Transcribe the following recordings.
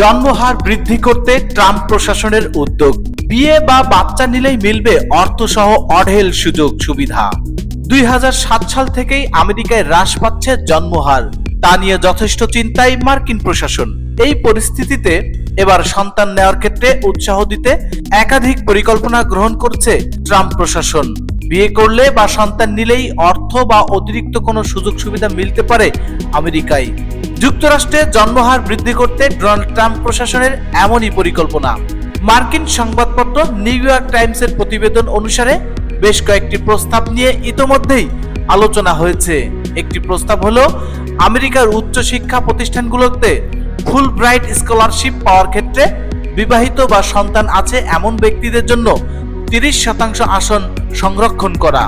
জন্মহার বৃদ্ধি করতে ট্রাম্প প্রশাসনের উদ্যোগ। বিয়ে বা বাচ্চা নিলেই মিলবে অর্থসহ অঢেল সুযোগ সুবিধা। দুই সাল থেকেই আমেরিকায় হ্রাস পাচ্ছে জন্মহার। তা নিয়ে যথেষ্ট চিন্তায় মার্কিন প্রশাসন। এই পরিস্থিতিতে এবার সন্তান নেওয়ার ক্ষেত্রে উৎসাহ দিতে একাধিক পরিকল্পনা গ্রহণ করছে ট্রাম্প প্রশাসন। বিয়ে করলে বা সন্তান নিলেই অর্থ বা অতিরিক্ত কোনো সুযোগ সুবিধা মিলতে পারে আমেরিকায়। যুক্তরাষ্ট্রে জন্মহার বৃদ্ধি করতে ডোনাল্ড ট্রাম্প প্রশাসনের এমনই পরিকল্পনা। মার্কিন সংবাদপত্র নিউ ইয়র্ক টাইমসের প্রতিবেদন অনুসারে বেশ কয়েকটি প্রস্তাব নিয়ে ইতোমধ্যেই আলোচনা হয়েছে। একটি প্রস্তাব হলো, আমেরিকার উচ্চশিক্ষা প্রতিষ্ঠানগুলোতে ফুল ব্রাইট স্কলারশিপ পাওয়ার ক্ষেত্রে বিবাহিত বা সন্তান আছে এমন ব্যক্তিদের জন্য তিরিশ শতাংশ আসন সংরক্ষণ করা।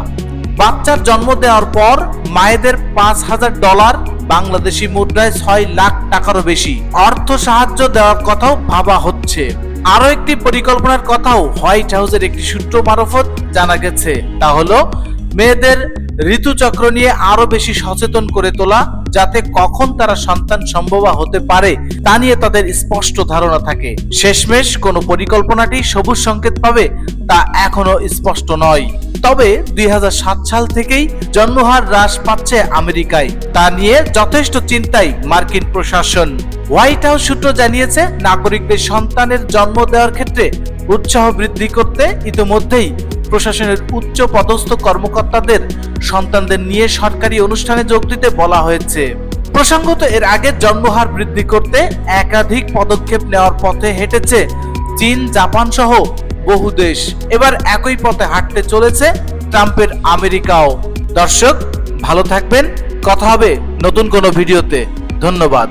বাচ্চার জন্ম দেওয়ার পর মায়েদের পাঁচ হাজার ডলার বাংলাদেশি মুদ্রায় ছয় লাখ টাকারও বেশি। অর্থ সাহায্য দেওয়ার কথাও ভাবা হচ্ছে। আরও একটি পরিকল্পনার কথাও হোয়াইট হাউসের একটি সূত্র মারফত জানা গেছে। তা হলো, মেয়েদের ঋতুচক্র নিয়ে আরও বেশি সচেতন করে তোলা যাতে কখন তারা সন্তান সম্ভবা হতে পারে তা নিয়ে তাদের স্পষ্ট ধারণা থাকে। শেষমেশ কোন পরিকল্পনাটি সবুজ সংকেত পাবে তা এখনও স্পষ্ট নয়। তবে দুই হাজার সাত সাল থেকেই জন্মহার হ্রাস পাচ্ছে আমেরিকায়। তা নিয়ে যথেষ্ট চিন্তায় মার্কিন প্রশাসন। হোয়াইট হাউস সূত্র জানিয়েছে, নাগরিকদের সন্তানের জন্ম দেওয়ার ক্ষেত্রে উৎসাহ বৃদ্ধি করতে ইতিমধ্যেই প্রশাসনের উচ্চ পদস্থ কর্মকর্তাদের সন্তানদের নিয়ে সরকারি অনুষ্ঠানে যোগ দিতে বলা হয়েছে। প্রসঙ্গত, এর আগে জন্মহার বৃদ্ধি করতে একাধিক পদক্ষেপ নেওয়ার পথে হেঁটেছে চীন, জাপান সহ বহু দেশ। এবার একই পথে হাঁটতে চলেছে ট্রাম্পের আমেরিকাও। দর্শক, ভালো থাকবেন। কথা হবে নতুন কোনো ভিডিওতে। ধন্যবাদ।